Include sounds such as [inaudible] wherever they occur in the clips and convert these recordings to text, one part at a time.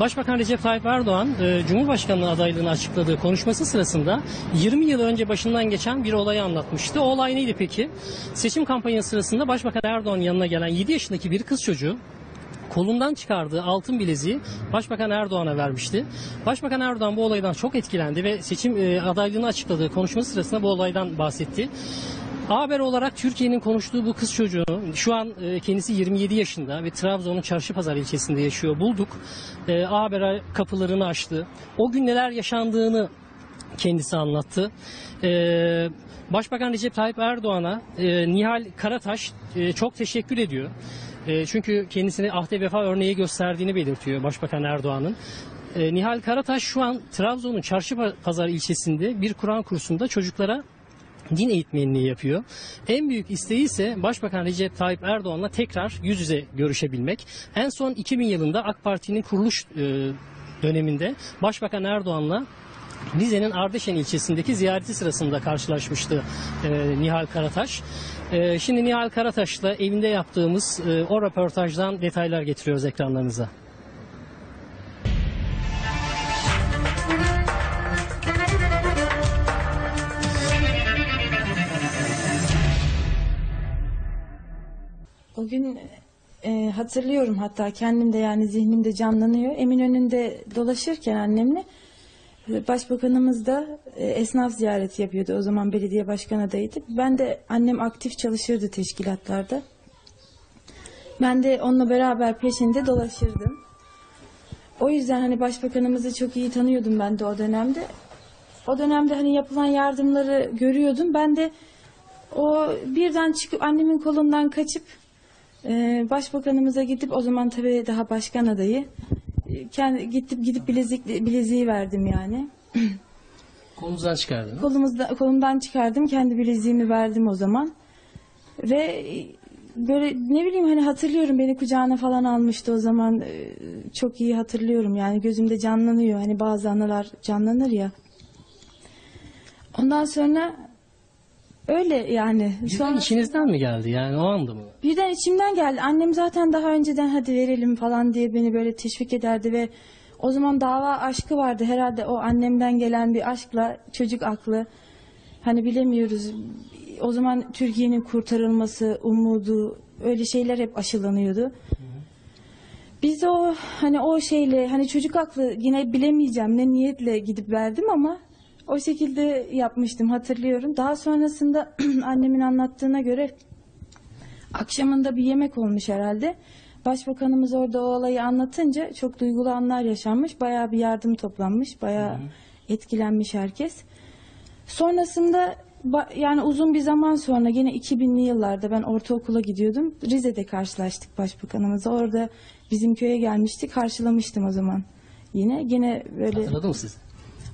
Başbakan Recep Tayyip Erdoğan e, Cumhurbaşkanlığı adaylığını açıkladığı konuşması sırasında 20 yıl önce başından geçen bir olayı anlatmıştı. O olay neydi peki? Seçim kampanyası sırasında Başbakan Erdoğan'ın yanına gelen 7 yaşındaki bir kız çocuğu kolundan çıkardığı altın bileziği Başbakan Erdoğan'a vermişti. Başbakan Erdoğan bu olaydan çok etkilendi ve seçim e, adaylığını açıkladığı konuşması sırasında bu olaydan bahsetti. Haber olarak Türkiye'nin konuştuğu bu kız çocuğu şu an e, kendisi 27 yaşında ve Trabzon'un Çarşıpazar ilçesinde yaşıyor. Bulduk. E, Haber kapılarını açtı. O gün neler yaşandığını kendisi anlattı. E, Başbakan Recep Tayyip Erdoğan'a e, Nihal Karataş çok teşekkür ediyor. Çünkü kendisine ahde vefa örneği gösterdiğini belirtiyor Başbakan Erdoğan'ın. Nihal Karataş şu an Trabzon'un Çarşıpazar ilçesinde bir Kur'an kursunda çocuklara din eğitmenliği yapıyor. En büyük isteği ise Başbakan Recep Tayyip Erdoğan'la tekrar yüz yüze görüşebilmek. En son 2000 yılında AK Parti'nin kuruluş e, döneminde Başbakan Erdoğan'la Rize'nin Ardeşen ilçesindeki ziyareti sırasında karşılaşmıştı e, Nihal Karataş. E, şimdi Nihal Karataş'la evinde yaptığımız e, o röportajdan detaylar getiriyoruz ekranlarınıza. O gün e, hatırlıyorum hatta kendim de yani zihnimde canlanıyor. Eminönü'nde dolaşırken annemle başbakanımız da e, esnaf ziyareti yapıyordu. O zaman belediye başkan adayıydı. Ben de annem aktif çalışırdı teşkilatlarda. Ben de onunla beraber peşinde dolaşırdım. O yüzden hani başbakanımızı çok iyi tanıyordum ben de o dönemde. O dönemde hani yapılan yardımları görüyordum. Ben de o birden çıkıp annemin kolundan kaçıp ee, başbakanımıza gidip o zaman tabii daha başkan adayı e, kendi gidip gidip bilezik bileziği verdim yani. [clears throat] Kolunuzdan çıkardınız. Kolumuzda kolumdan çıkardım kendi bileziğimi verdim o zaman. Ve e, böyle ne bileyim hani hatırlıyorum beni kucağına falan almıştı o zaman Ee, çok iyi hatırlıyorum yani gözümde canlanıyor hani bazı anılar canlanır ya. Ondan sonra öyle yani. Birden Sonra- içinizden mi geldi yani o anda mı? Birden içimden geldi. Annem zaten daha önceden hadi verelim falan diye beni böyle teşvik ederdi ve o zaman dava aşkı vardı herhalde o annemden gelen bir aşkla çocuk aklı. Hani bilemiyoruz. O zaman Türkiye'nin kurtarılması, umudu öyle şeyler hep aşılanıyordu. Biz de o hani o şeyle hani çocuk aklı yine bilemeyeceğim ne niyetle gidip verdim ama o şekilde yapmıştım hatırlıyorum. Daha sonrasında [clears throat] annemin anlattığına göre Akşamında bir yemek olmuş herhalde. Başbakanımız orada o olayı anlatınca çok duygulu anlar yaşanmış. Bayağı bir yardım toplanmış. Bayağı etkilenmiş herkes. Sonrasında yani uzun bir zaman sonra yine 2000'li yıllarda ben ortaokula gidiyordum. Rize'de karşılaştık başbakanımızla. Orada bizim köye gelmişti. Karşılamıştım o zaman. Yine yine böyle Hatırladı mı siz?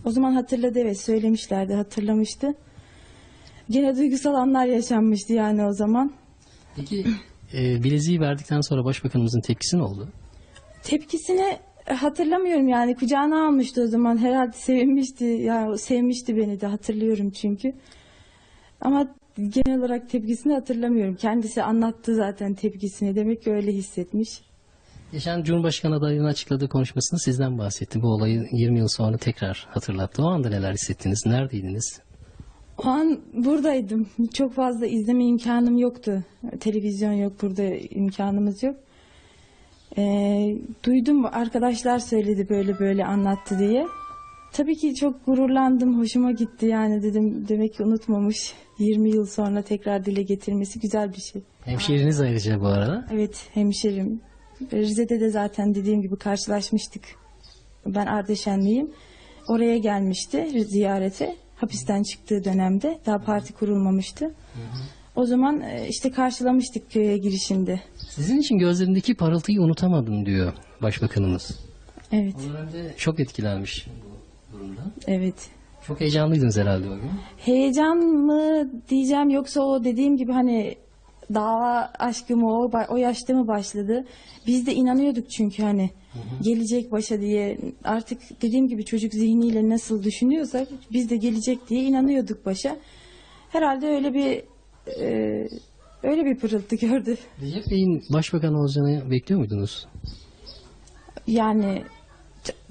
O zaman hatırladı evet söylemişlerdi hatırlamıştı. Yine duygusal anlar yaşanmıştı yani o zaman. Peki e, bileziği verdikten sonra başbakanımızın tepkisi ne oldu? Tepkisini hatırlamıyorum yani. Kucağına almıştı o zaman. Herhalde sevinmişti. Yani sevmişti beni de. Hatırlıyorum çünkü. Ama genel olarak tepkisini hatırlamıyorum. Kendisi anlattı zaten tepkisini. Demek ki öyle hissetmiş Geçen Cumhurbaşkanı adaylığını açıkladığı konuşmasında sizden bahsetti. Bu olayı 20 yıl sonra tekrar hatırlattı. O anda neler hissettiniz? Neredeydiniz? o an buradaydım çok fazla izleme imkanım yoktu televizyon yok burada imkanımız yok Ee, duydum arkadaşlar söyledi böyle böyle anlattı diye. Tabii ki çok gururlandım, hoşuma gitti yani dedim demek ki unutmamış. 20 yıl sonra tekrar dile getirmesi güzel bir şey. Hemşehriniz ayrıca bu arada. Evet hemşerim. Rize'de de zaten dediğim gibi karşılaşmıştık. Ben Ardeşenliyim. Oraya gelmişti ziyarete. Hapisten çıktığı dönemde. Daha parti kurulmamıştı. O zaman e, işte karşılamıştık köye girişinde. Sizin için gözlerindeki parıltıyı unutamadım diyor başbakanımız. Evet, çok etkilenmiş bu durumdan. evet. Çok heyecanlıydınız herhalde o gün. Heyecan mı diyeceğim yoksa o dediğim gibi hani dava aşkı mı o, o yaşta mı başladı? Biz de inanıyorduk çünkü hani gelecek başa diye artık dediğim gibi çocuk zihniyle nasıl düşünüyorsak biz de gelecek diye inanıyorduk başa. Herhalde öyle bir e, öyle bir pırıltı gördü. Recep Bey'in başbakan olacağını bekliyor muydunuz? Yani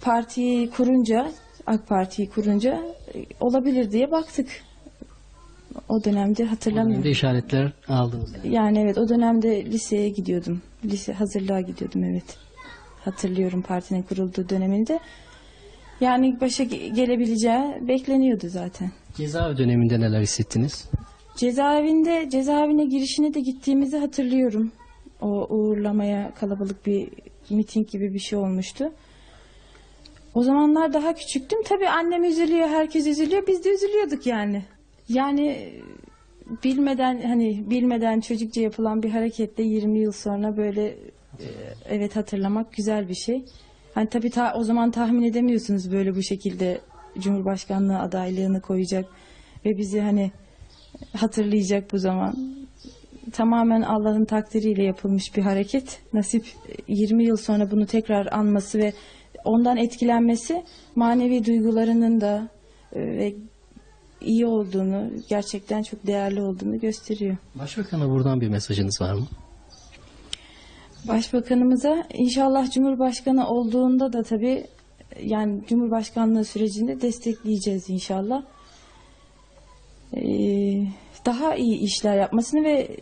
partiyi kurunca, AK Parti'yi kurunca e, olabilir diye baktık. O dönemde hatırlamıyorum. Dönemde işaretler aldınız. yani. Yani evet o dönemde liseye gidiyordum. Lise hazırlığa gidiyordum evet. Hatırlıyorum partinin kurulduğu döneminde. Yani başa ge- gelebileceği bekleniyordu zaten. Cezaevi döneminde neler hissettiniz? Cezaevinde cezaevine girişine de gittiğimizi hatırlıyorum. O uğurlamaya kalabalık bir miting gibi bir şey olmuştu. O zamanlar daha küçüktüm. Tabii annem üzülüyor, herkes üzülüyor. Biz de üzülüyorduk yani. Yani bilmeden hani bilmeden çocukça yapılan bir hareketle 20 yıl sonra böyle e, evet hatırlamak güzel bir şey. Hani tabii ta, o zaman tahmin edemiyorsunuz böyle bu şekilde Cumhurbaşkanlığı adaylığını koyacak ve bizi hani hatırlayacak bu zaman. Tamamen Allah'ın takdiriyle yapılmış bir hareket. Nasip e, 20 yıl sonra bunu tekrar anması ve ondan etkilenmesi manevi duygularının da e, ve iyi olduğunu, gerçekten çok değerli olduğunu gösteriyor. Başbakan'a buradan bir mesajınız var mı? Başbakanımıza inşallah Cumhurbaşkanı olduğunda da tabii yani Cumhurbaşkanlığı sürecinde destekleyeceğiz inşallah. Ee, daha iyi işler yapmasını ve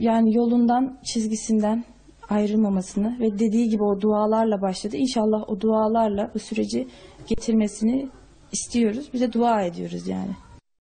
yani yolundan, çizgisinden ayrılmamasını ve dediği gibi o dualarla başladı. İnşallah o dualarla bu süreci getirmesini istiyoruz. Bir de dua ediyoruz yani.